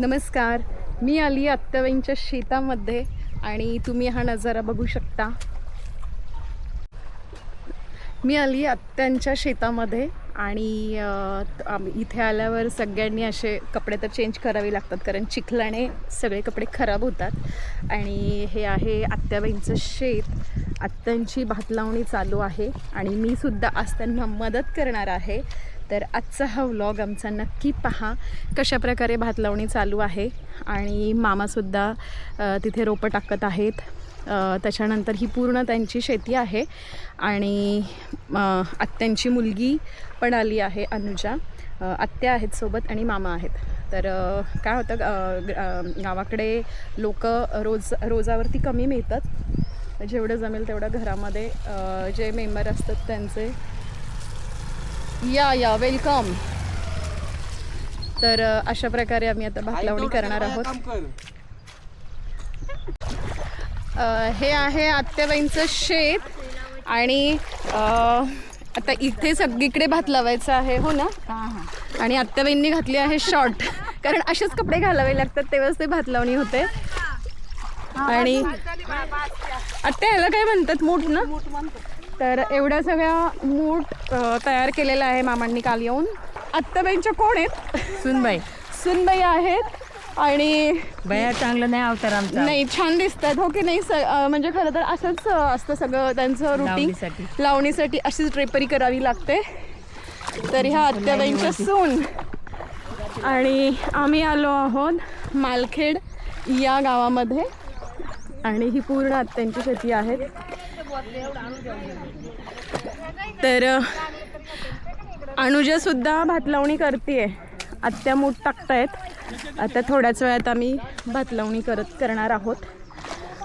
नमस्कार. मी आली आत्याबाईंच्या शेतामध्ये आणि तुम्ही हा नजारा बघू शकता. मी आली आत्यांच्या शेतामध्ये आणि इथे आल्यावर सगळ्यांनी असे कपडे तर चेंज करावे लागतात कारण चिखलाने सगळे कपडे खराब होतात. आणि हे आहे आत्याबाईंचं शेत. आत्यांची भात लावणी चालू आहे आणि मी सुद्धा आज त्यांना मदत करणार आहे. तर आजचा हा व्लॉग आमचा नक्की पहा. कशा प्रकारे भात लावणी चालू आहे आणि मामासुद्धा तिथे रोपं टाकत आहेत. त्याच्यानंतर ही पूर्ण त्यांची शेती आहे आणि आत्यांची मुलगी पण आली आहे अनुजा. आत्या आहेत सोबत आणि मामा आहेत. तर काय होतं गावाकडे लोक रोज रोजावरती कमी मिळतात. जेवढं जमेल तेवढं घरामध्ये जे मेंबर असतात त्यांचे या या वेलकम तर अशा प्रकारे आम्ही आता भात लावणी करणार आहोत. हे आहे आत्याबाईंचं शेत आणि आता इथे सगळीकडे भात लावायचं आहे हो ना? आणि आत्याबाईंनी घातली आहे शॉर्ट कारण असेच कपडे घालावे लागतात तेव्हाच ते भात लावणी होते आणि आत्या याला काय म्हणतात? मूठ ना? तर एवढ्या सगळ्या मूठ तयार केलेल्या आहे मामांनी काल येऊन. आत्याबाईंच्या कोण आहेत? सुनबाई. सुनबाई आहेत आणि बया चांगलं नाही अवतार आमचा. नाही छान दिसतात. हो की नाही? स- अं, म्हणजे खरं तर असंच असतं सगळं त्यांचं रुटीन लावणीसाठी. लावणीसाठी अशीच ड्रेपरी करावी लागते. तर ह्या आत्याबाईंच्या सून. आणि आम्ही आलो आहोत मालखेड या गावामध्ये. आणि ही पूर्ण आत्यांची शेती आहे. तर अनुजासुद्धा भात लावणी करते आत्या मूठ टाकतायत. आता थोड्याच वेळात आम्ही भात लावणी करत करणार आहोत.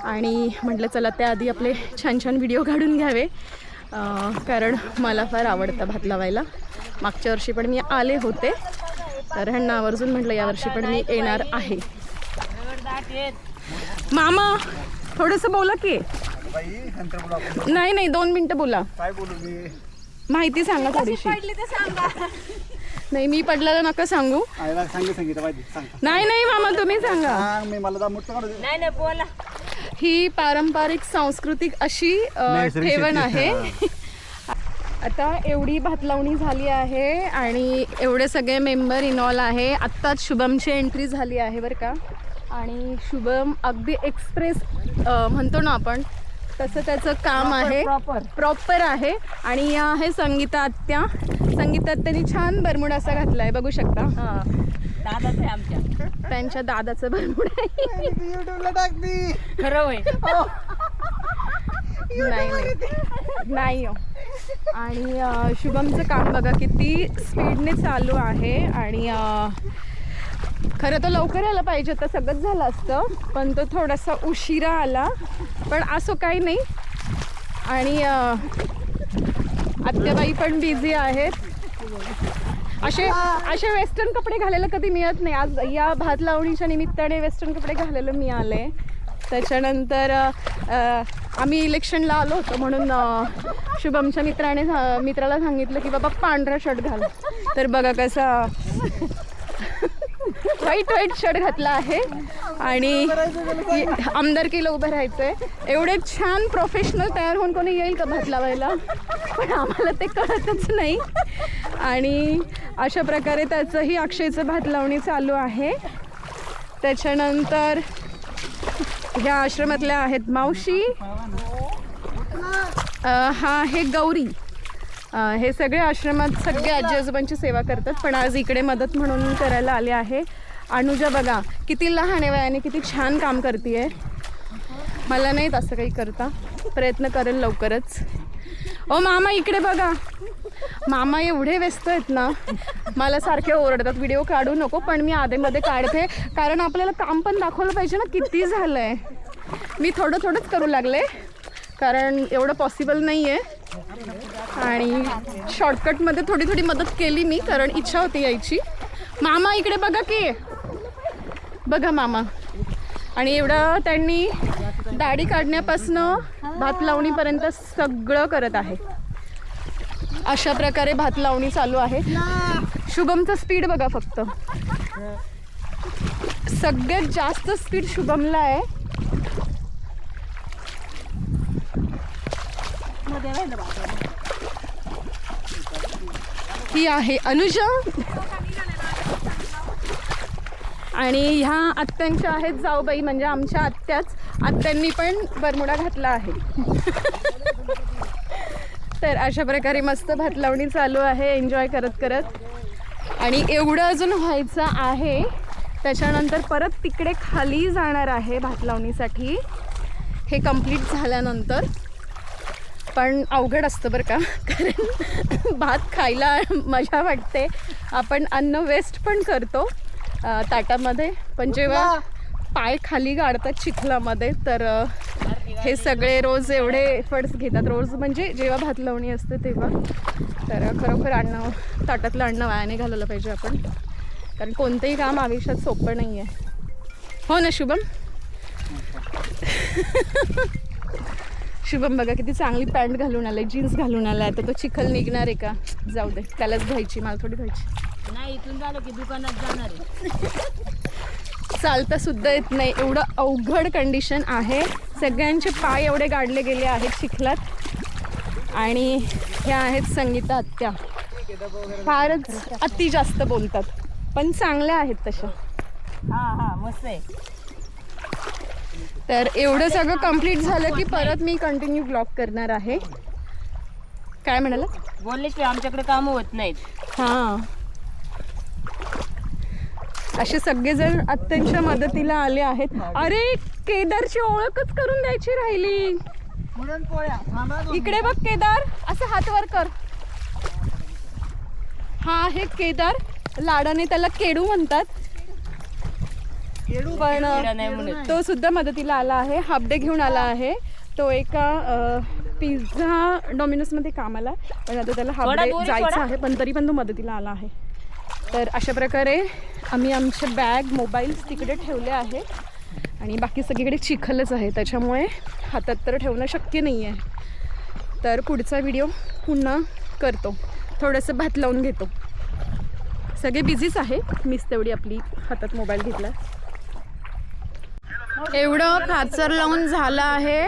आणि म्हटलं चला त्याआधी आपले छान छान व्हिडिओ काढून घ्यावे. कारण मला फार आवडतं भात लावायला. मागच्या वर्षी पण मी आले होते. तर ह्यांना आवर्जून म्हटलं यावर्षी पण मी येणार आहे. मामा थोडंसं बोला की. बाई नंतर बोलू आपण. नाही नाही दोन मिनटं बोला. काय बोलू मी? माहिती सांगा थोडीशी. नाही मी पडलेलं नका सांगू. आईला सांगितलं सांगितलं पाहिजे सांग. नाही नाही मामा तुम्ही सांगा. सांग मी मला मोठं काढू दे. नाही नाही बोला. ही पारंपरिक सांस्कृतिक अशी अ, नैसर्गिक ठेवण शेती, आहे आता एवढी भात लावणी झाली आहे आणि एवढे सगळे मेंबर इनॉल आहे. आत्ताच शुभमची एंट्री झाली आहे बरं का. आणि शुभम अगदी एक्सप्रेस म्हणतो ना आपण तसं त्याचं काम आहे. proper. प्रॉपर आहे. आणि या आहे संगीता आत्या संगीता आत्याने छान बरमुड असा घातला आहे बघू शकता. हा. दादाच आहे आमच्या. त्यांच्या दादाचं बरमुड आहे. युट्यूबला टाकती खरं होय. नाही. नाही नाही हो. आणि शुभमचं काम बघा किती स्पीडने चालू आहे. आणि खरं तर लवकर यायला पाहिजे तर सगळंच झालं असतं पण तो थोडासा उशिरा आला. पण असं काही नाही. आणि आत्याबाई पण बिझी आहेत. असे असे वेस्टर्न कपडे घालायला कधी मिळत नाही. आज या भात लावणीच्या निमित्ताने वेस्टर्न कपडे घालायला मिळाले. त्याच्यानंतर आम्ही इलेक्शनला आलो होतो म्हणून शुभमच्या मित्राने मित्राला सांगितलं की बाबा पांढरा शर्ट घाल. तर बघा कसा व्हाईट व्हाईट शर्ट घातला आहे. आणि आमदारकीला उभं राहायचं आहे एवढे छान प्रोफेशनल तयार होऊन कोणी येईल का भात लावायला? पण आम्हाला ते कळतच नाही. आणि अशा प्रकारे त्याचंही अक्षयचं भात लावणी चालू आहे. त्याच्यानंतर ह्या आश्रमातल्या आहेत मावशी. हा आहे गौरी. हे सगळे आश्रमात सगळे आजी आजोबांची सेवा करतात पण आज इकडे मदत म्हणून करायला आले आहे. अनुजा बघा किती लहान आहे वयाने किती छान काम करते मला नाही असं काही करता. प्रयत्न करेल लवकरच. ओ मामा इकडे बघा. मामा एवढे व्यस्त आहेत ना. मला सारखे ओरडतात. व्हिडिओ काढू नको पण मी आधेमध्ये काढते. कारण आपल्याला काम पण दाखवलं पाहिजे ना किती झालं आहे मी थोडं थोडंच करू लागले कारण एवढं पॉसिबल नाही आहे आणि शॉर्टकटमध्ये थोडी थोडी मदत केली मी कारण इच्छा होती यायची. मामा इकडे बघा की. बघा मामा. आणि एवढं त्यांनी दाढी काढण्यापासनं भात लावणीपर्यंत सगळं करत आहे. अशा प्रकारे भात लावणी चालू आहे. शुभमचं स्पीड बघा फक्त. सगळ्यात जास्त स्पीड शुभमला आहे. ही आहे अनुजा. आणि ह्या आत्यांच्या आहेत जाऊबाई म्हणजे आमच्या आत्याच. आत्यांनी पण बरमुडा घातला आहे. तर अशा प्रकारे मस्त भात लावणी चालू आहे एन्जॉय करत करत. आणि एवढं अजून व्हायचं आहे त्याच्यानंतर परत तिकडे खाली जाणार आहे भात लावणीसाठी हे कंप्लीट झाल्यानंतर. पण अवघड असतं बरं का कारण भात खायला मजा वाटते. आपण अन्न वेस्ट पण करतो. ताटामध्ये. पण जेव्हा पाय खाली गाडतात चिखलामध्ये तर हे सगळे रोज एवढे एफर्ट्स घेतात. रोज म्हणजे जेव्हा भात लावणी असते तेव्हा. तर खरोखर अन्न ताटातलं अन्न वायाने घालवलं पाहिजे आपण. कारण कोणतंही काम आयुष्यात सोपं नाही आहे हो ना शुभम? शुभम बघा किती चांगली पॅन्ट घालून आलाय जीन्स घालून आलाय. तर तो चिखल निघणार आहे का? जाऊ दे. त्यालाच घ्यायची मला थोडी घ्यायची नाही इथून झालं की दुकानात जाणार आहे. चालता सुद्धा येत नाही. एवढं अवघड कंडिशन आहे. सगळ्यांचे पाय एवढे गाडले गेले आहेत चिखलात. आणि ह्या आहेत संगीता आत्या. फारच अति जास्त बोलतात. पण चांगल्या आहेत तशा. हा हा मस्त आहे. तर एवढं सगळं कंप्लीट झालं की परत मी कंटिन्यू ब्लॉग करणार आहे. काय म्हणाला? बोलल्याशिवाय आमच्याकडे कामं होत नाहीत. हां. असे सगळेजण अत्यंत मदतीला आले आहेत. अरे केदारची ओळखच करून द्यायची राहिली. इकडे बघ केदार. असं हात वर कर. हा आहे केदार. लाडाने त्याला केडू म्हणतात. पण. तो सुद्धा मदतीला आला आहे. हाफ डे घेऊन आला आहे. तो एका पिझ्झा डॉमिनोजमध्ये कामाला पण आता त्याला हाफ थोडा डे दूर जायचं. आहे पण तरी पण तो मदतीला आला आहे. तर अशा प्रकारे आम्ही आमचे बॅग मोबाईल्स तिकडे ठेवले आहे आणि बाकी सगळीकडे चिखलच आहे. त्याच्यामुळे हातात तर ठेवणं शक्य नाही आहे तर पुढचा व्हिडिओ पुन्हा करतो. थोडंसं भात लावून घेतो. सगळे बिझीच आहे. मीच तेवढी आपली हातात मोबाईल घेतला. एवढं खाचर लावून झालं आहे.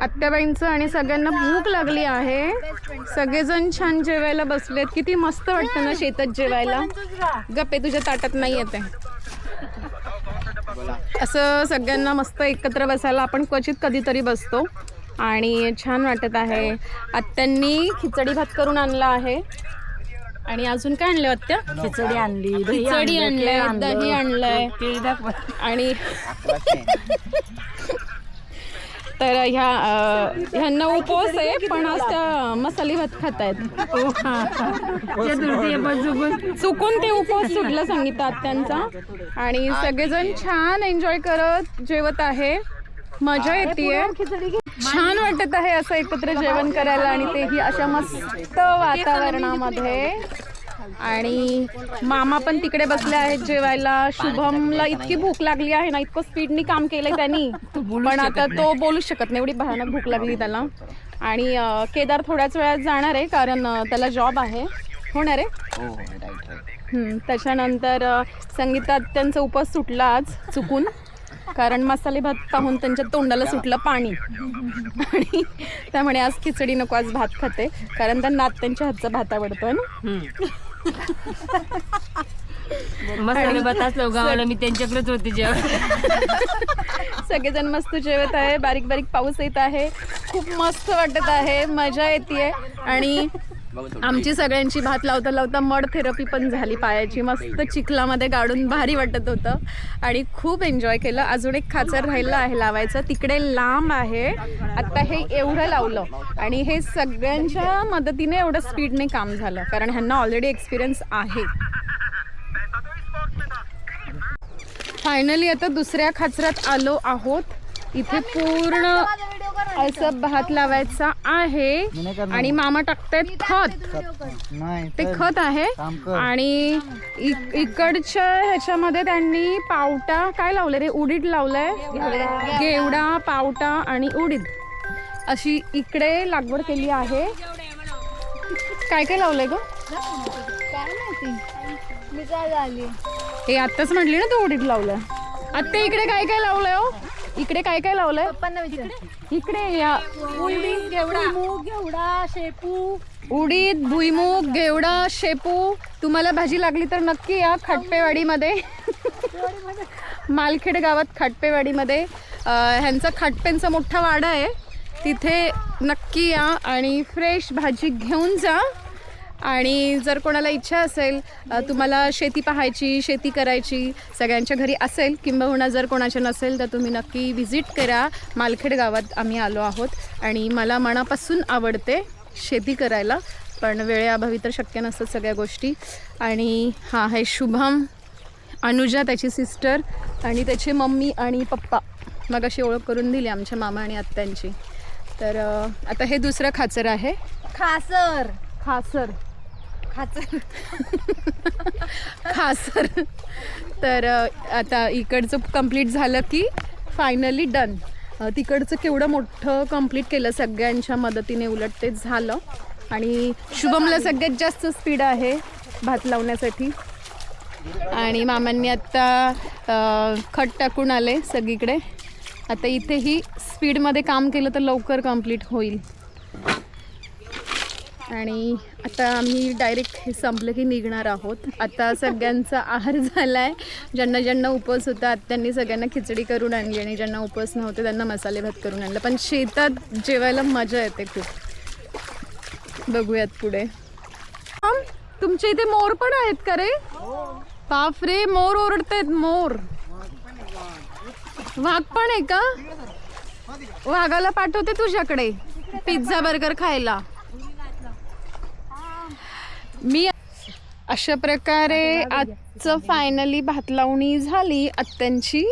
आत्याबाईंचं आणि सगळ्यांना भूक लागली आहे. सगळेजण छान जेवायला बसलेत. किती मस्त वाटतं ना शेतात जेवायला. गप्पे तुझ्या ताटात नाही येते असं सगळ्यांना मस्त एकत्र बसायला आपण क्वचित कधीतरी बसतो. आणि छान वाटत आहे. आत्यांनी खिचडी भात करून आणला आहे. आणि अजून काय आणलं आत्या? खिचडी आणली दही खिचडी आणलं, आणलंय. दही आणलंय. आणि तर ह्या ह्यांना उपवास आहे पण आज त्या मसाले भात खात आहेत चुकून ते उपवास सुटलं संगीता आत्यांचा. आणि सगळेजण छान एन्जॉय करत जेवत आहे. मजा येते छान वाटत आहे असं एकत्र जेवण करायला आणि तेही अशा मस्त वातावरणामध्ये. आणि मामा पण तिकडे बसले आहेत जेवायला. शुभमला इतकी भूक लागली आहे ना इतकं स्पीडनी काम केलंय त्यांनी. पण आता तो बोलूच शकत नाही एवढी भयानक भूक लागली त्याला. आणि केदार थोड्याच वेळात जाणार आहे कारण त्याला जॉब आहे. होणार आहे? हम्म, त्याच्यानंतर अ, संगीता त्यांचा उपवास सुटला आज चुकून. कारण मसाले भात पाहून त्यांच्या तोंडाला सुटलं पाणी. आणि त्यामुळे आज खिचडी नको आज भात खाते. कारण त्यांना त्यांच्या हातचा भात आवडतो ना. मसाले भात असलो गावाला मी त्यांच्याकडेच होते जेव्हा सगळेजण मस्त जेवत आहे बारीक बारीक पाऊस येत आहे. खूप मस्त वाटत आहे मजा येते आणि आमची सगळ्यांची भात लावता लावता मड थेरपी पण झाली पायाची. मस्त चिखलामध्ये गाडून भारी वाटत होतं. आणि खूप एन्जॉय केलं. अजून एक खाचर राहिलं आहे लावायचं. तिकडे लांब आहे. आता हे एवढं लावलं. आणि हे सगळ्यांच्या मदतीने एवढं स्पीडने काम झालं. कारण ह्यांना ऑलरेडी एक्सपिरियन्स आहे. फायनली आता दुसऱ्या खाचरात आलो आहोत. इथे पूर्ण असं भात लावायचा आहे. आणि मामा टाकतायत खत. नाही ते खत आहे. आणि इक- इकडच्या ह्याच्यामध्ये त्यांनी पावटा काय लावलं रे? उडीद लावलंय. गेवडा. पावटा आणि उडीद. अशी इकडे लागवड केली आहे. काय काय लावलंय ग? काय माहिती? मी काय झाली? हे आत्ताच म्हटली ना तू उडीद लावलं. आत्ता इकडे काय काय लावलंय हो? इकडे काय काय लावलंय? पप्पांना इकडे या. घेवडा. शेपू. उडीद भुईमूग घेवडा शेपू. तुम्हाला भाजी लागली तर नक्की या खाटपेवाडीमध्ये. मालखेड गावात खाटपेवाडीमध्ये. ह्यांचा खाटपेंचा मोठा वाडा आहे. तिथे नक्की या आणि फ्रेश भाजी घेऊन जा. आणि जर कोणाला इच्छा असेल तुम्हाला शेती पाहायची शेती करायची सगळ्यांच्या घरी असेल किंबहुना जर कोणाच्या नसेल तर तुम्ही नक्की व्हिजिट करा. मालखेड गावात आम्ही आलो आहोत आणि मला मनापासून आवडते शेती करायला पण वेळेअभावी तर शक्य नसतात सगळ्या गोष्टी. आणि हा आहे शुभम अनुजा त्याची सिस्टर आणि त्याचे मम्मी आणि पप्पा. मग अशी ओळख करून दिली आमच्या मामा आणि आत्यांची. तर आता हे दुसरं खाचर आहे. खासर. खासर. खाचर. खासर. तर आता इकडचं कंप्लीट झालं की फायनली डन तिकडचं केवढं मोठं कंप्लीट केलं सगळ्यांच्या मदतीने उलट ते झालं. आणि शुभमला सगळ्यात जास्त स्पीड आहे भात लावण्यासाठी. आणि मामांनी आत्ता खत टाकून आले सगळीकडे. आता इथेही स्पीडमध्ये काम केलं तर लवकर कंप्लीट होईल. आणि आता आम्ही डायरेक्ट हे संपलं की निघणार आहोत. आता सगळ्यांचा आहार झाला आहे ज्यांना ज्यांना उपवास होता त्यांनी सगळ्यांना खिचडी करून आणली आणि ज्यांना उपवास नव्हते त्यांना मसाले भात करून आणलं. पण शेतात जेवायला मजा येते खूप. बघूयात पुढे. तुमच्या इथे मोर पण आहेत का रे? बापरे मोर ओरडतायत मोर. वाघ पण आहे का? वाघाला पाठवते तुझ्याकडे. पिझ्झा बर्गर खायला. मी अशा प्रकारे आजचं फायनली भात लावणी झाली आत्यांची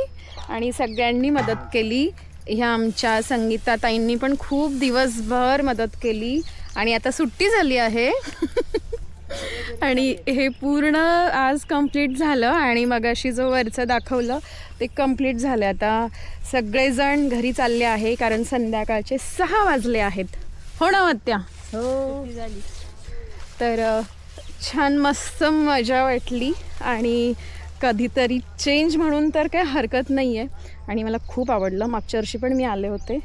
आणि सगळ्यांनी मदत केली. ह्या आमच्या संगीता ताईंनी पण खूप दिवसभर मदत केली आणि आता सुट्टी झाली आहे. आणि हे पूर्ण आज कंप्लीट झालं आणि मगाशी जो वरचं दाखवलं ते कंप्लीट झालं. आता सगळेजण घरी चालले आहे कारण संध्याकाळचे सहा वाजले आहेत. हो ना आत्या? हो. तर छान मस्त मजा वाटली आणि कधीतरी चेंज म्हणून तर काय हरकत नाही आहे आणि मला खूप आवडलं. मागच्या वर्षी पण मी आले होते.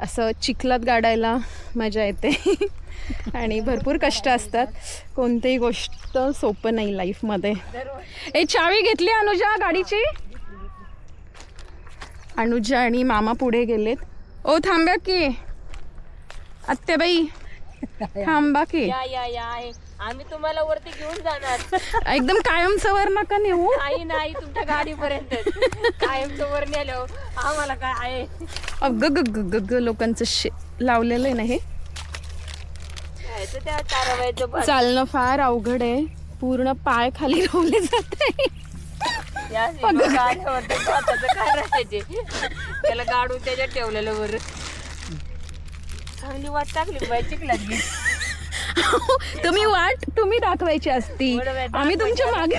असं चिखलात गाडायला मजा येते. आणि भरपूर कष्ट असतात. कोणतीही गोष्ट सोपं नाही लाईफमध्ये ए चावी घेतली अनुजा गाडीची? अनुजा आणि मामा पुढे गेलेत. ओ थांब्या की. आत्याबाई थांबा की. या या या या, आम्ही तुम्हाला वरती घेऊन जाणार. एकदम कायम सवर नका नेऊ. आई नाही तुमच्या गाडीपर्यंत. कायमचं वर नेलो आम्हाला काय आहे? अग ग ग ग लोकांचं शे लावलेलं आहे ना हे. जायचं त्या ताराबाईचं पण चालणं फार अवघड आहे. पूर्ण पाय खाली रोवले जाते या गाड्यावरती स्वतःचं काय राहायचे त्याला गाडून त्याच्यात ठेवलेलं वर. चांगली वाट टाकली बाई चिखलात गेली. तुम्ही वाट तुम्ही दाखवायची असती. आम्ही तुमच्या मागे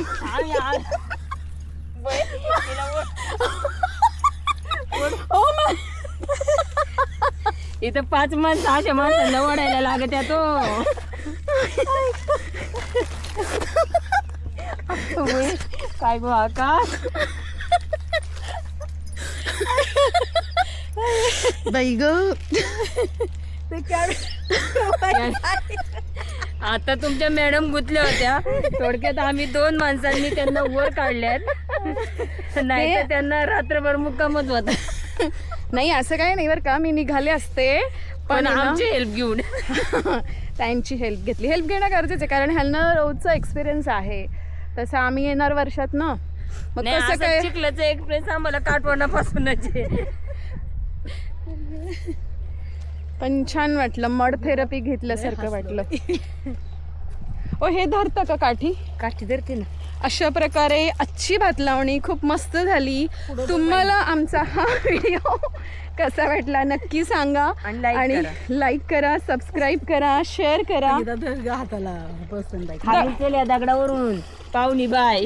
ओ मा- इथं पाच माणसं अशा माणसांना ओढायला लागत आहे तो. काय गो का बाई ग. आता तुमच्या मॅडम गुतल्या होत्या. थोडक्यात आम्ही दोन माणसांनी त्यांना वर काढल्यात. नाही तर त्यांना रात्रभर मुक्कामच होता. नाही असं काही नाही बरं का. मी निघाले असते. पण आमची हेल्प घेऊन. त्यांची हेल्प घेतली. हेल्प घेणं गरजेचं आहे कारण ह्यांना रोजचा एक्सपिरियन्स आहे. तसं आम्ही येणार वर्षात ना. मग कसं काय चिखलाचं एक्सप्रेस आम्हाला काठवणापासूनच आहे. पण छान वाटलं. मड थेरपी घेतल्यासारखं वाटलं. ओ हे धरतं का काठी? काठी धरते ना. अशा प्रकारे आजची भात लावणी खूप मस्त झाली. तुम्हाला आमचा हा व्हिडिओ कसा वाटला नक्की सांगा. आणि. लाईक करा. सबस्क्राईब करा शेअर करा केल्या दगडावरून. पाहुणी बाय.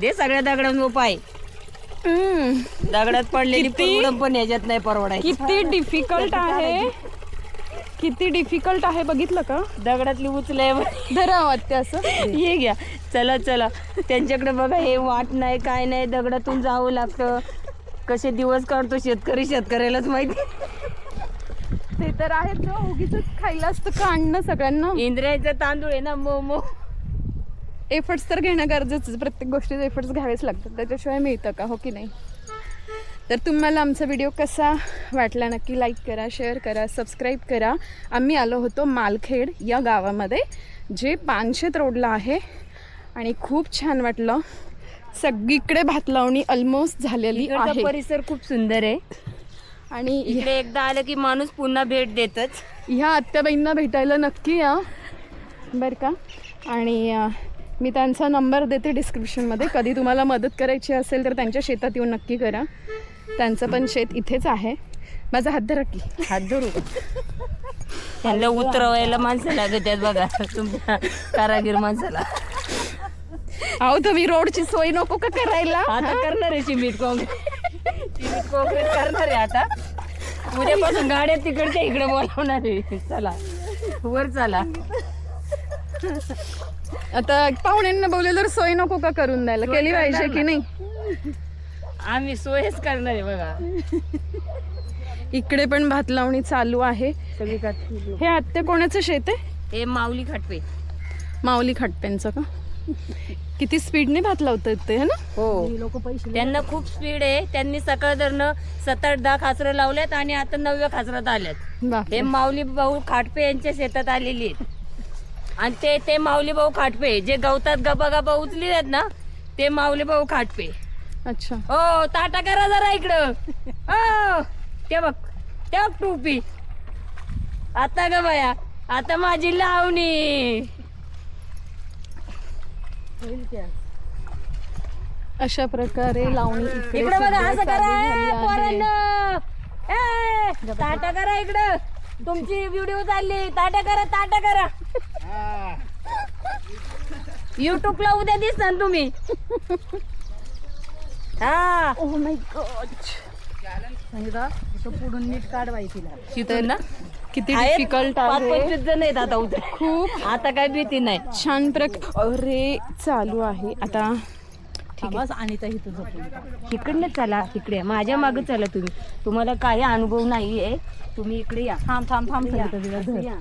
दे सगळ्या दगडांवर उपाय हम्म. दगडात पडलेली किती? पण याच्यात नाही परवडाय किती डिफिकल्ट आहे. किती डिफिकल्ट आहे बघितलं का? दगडातली उचलय धरा आत्या असं. ये घ्या. चला चला. त्यांच्याकडे बघा हे वाट नाही काय नाही दगडातून जावं लागतं. कसे दिवस काढतो शेतकरी शेतकऱ्यालाच माहिती. ते तर आहेच उगीच खायला असतं का आणणं सगळ्यांना? इंद्रायचं तांदूळ आहे ना मोमो एफर्ट्स तर घेणं गरजेचं. प्रत्येक गोष्टीचे एफर्ट्स घ्यावेच लागतात. त्याच्याशिवाय मिळतं का? हो की नाही? तर तुम्हाला आमचा व्हिडिओ कसा वाटला नक्की लाईक करा शेअर करा सबस्क्राईब करा. आम्ही आलो होतो मालखेड या गावामध्ये जे पानशेत रोडला आहे. आणि खूप छान वाटलं. सगळीकडे भात लावणी ऑलमोस्ट झालेली इकडचा आहे. परिसर खूप सुंदर आहे. आणि इकडे एकदा आलं की माणूस पुन्हा भेट देतच. ह्या आत्याबाईंना भेटायला नक्की या. बरं का? आणि अं, मी त्यांचा नंबर देते डिस्क्रिप्शनमध्ये. कधी तुम्हाला मदत करायची असेल तर त्यांच्या शेतात येऊन नक्की करा. त्यांचं पण शेत इथेच आहे. माझा हात धरा की. हात धरू त्यांना उतरवायला माणसं लागत आहेत बघा. तुमच्या कारागीर माणसाला. अहो तुम्ही रोडची सोय नको का करायला? आता करणार आहे सिमेंट कॉन्क्रीट कॉन्क्रीट करणार आहे आता. उद्यापासून गाड्या तिकडच्या इकडे बोलावणार आहे. चला. वर चला. आता पाहुण्यांना बोलले तर सोय नको का करून द्यायला? सोय केली पाहिजे करणार की. नाही? आम्ही सोयच करणार आहे बघा. इकडे पण भात लावणी चालू आहे. हे आत्या कोणाचं शेत आहे? हे माऊली खाटपे. माऊली खटप्यांचं का? किती स्पीडने भात लावतात ते है ना? हो. त्यांना खूप स्पीड आहे. त्यांनी सकाळ धरणं सात आठ दहा खाचरं लावल्यात आणि आता नवव्या खाचरात आल्यात. हे माऊली भाऊ खाटपे यांच्या शेतात आलेली आहेत. आणि ते ते माऊली भाऊ खाटपे. जे गवतात गबा गबा उचली आहेत ना ते माऊली भाऊ खाटपे. अच्छा. हो ताटा करा जरा इकडं. हो ते बघ ते बघ टोपी. आता ग बाया आता माझी लावणी. अशा प्रकारे लावणी इकडे बघा असं करा. पोरांनो. ए, ताटा करा इकडं. तुमची व्हिडिओ चालली. ताटा करा ताटा करा. युट्यूबला उद्या दिसता तुम्ही. हा. Oh my God. पुढून नीट काढवाय तिला. ना किती डिफिकल्ट पाच पंचवीस जण आहेत आता उद्या. खूप. आता काय भीती नाही. छान प्रक अरे चालू आहे. आता आणि इथं झोपून इकडनं चला इकडे. माझ्या मागे चला तुम्ही. तुम्हाला काही अनुभव नाहीये. तुम्ही इकडे या. थांब थांब थांब या.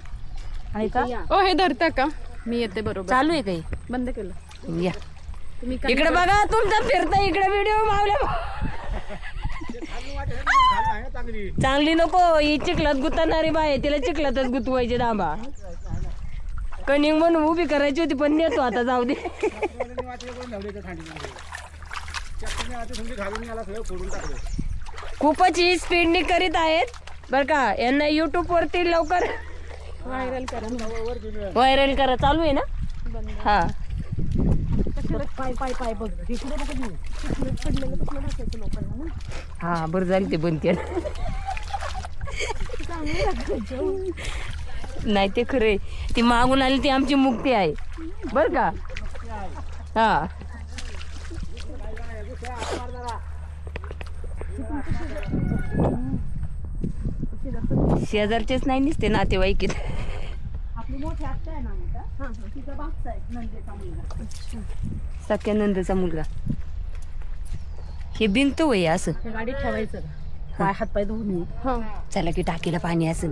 आहे का ओ हे धरता का? मी येते बरोबर. चालू आहे काही? बंद केलं. या. तुम्ही इकडे बघा तुमचा फिरता इकडे व्हिडिओ मावल्या चांगली नको ही चिखलात गुतणारी बाय तिला चिखलातच गुतवायचे दांबा. कणिंग म्हणून उभी करायची होती पण नेतो आता जाऊ दे. खूपच ही स्पीडनी करीत आहेत. बर का यांना युट्यूब वरती लवकर व्हायरल करा. व्हायरल करा. चालू आहे ना? हा. पाय पाय पाय बघ इकडे बघ तू. तिकडे पडलेलं कसलं दाखवायचं लोकांना ना. हा बरं झालं ते बंद केलं. नाही ते खरे ती मागून आली ती आमची मुक्ती आहे. बर का? हा. शेजारचेच नाही निसते नातेवाईक आपली मोठी आत्या आहे ना तिचा आहे नंदेचा मुलगा. हे भिंत वय असं. त्या गाडीत ठेवायचं. का? पाय हात पाय धुवून. हा. चला की टाकीला पाणी असेल.